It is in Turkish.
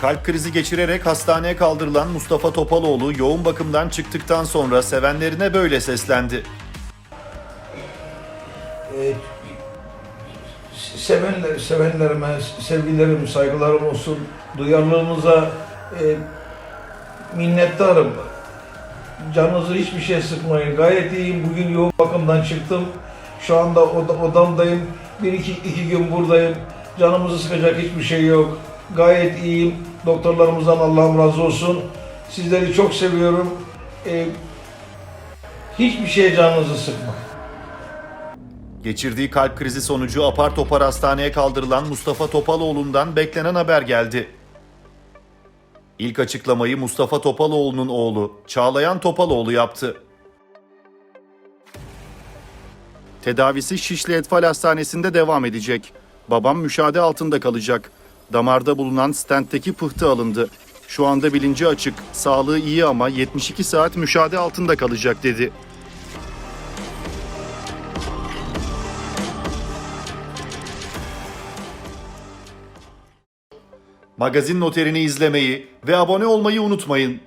Kalp krizi geçirerek hastaneye kaldırılan Mustafa Topaloğlu yoğun bakımdan çıktıktan sonra sevenlerine böyle seslendi. Ee, sevenler, sevenlerime sevgilerim, saygılarım olsun. Duyarlılığınıza e, minnettarım. Canınızı hiçbir şey sıkmayın. Gayet iyiyim. Bugün yoğun bakımdan çıktım. Şu anda oda, odamdayım. Bir iki, iki gün buradayım. Canımızı sıkacak hiçbir şey yok. Gayet iyiyim. Doktorlarımızdan Allah'ım razı olsun. Sizleri çok seviyorum. Ee, hiçbir şeye canınızı sıkmayın. Geçirdiği kalp krizi sonucu apar topar hastaneye kaldırılan Mustafa Topaloğlu'ndan beklenen haber geldi. İlk açıklamayı Mustafa Topaloğlu'nun oğlu Çağlayan Topaloğlu yaptı. Tedavisi Şişli Etfal Hastanesi'nde devam edecek. Babam müşahede altında kalacak. Damarda bulunan stentteki pıhtı alındı. Şu anda bilinci açık, sağlığı iyi ama 72 saat müşahede altında kalacak dedi. Magazin noterini izlemeyi ve abone olmayı unutmayın.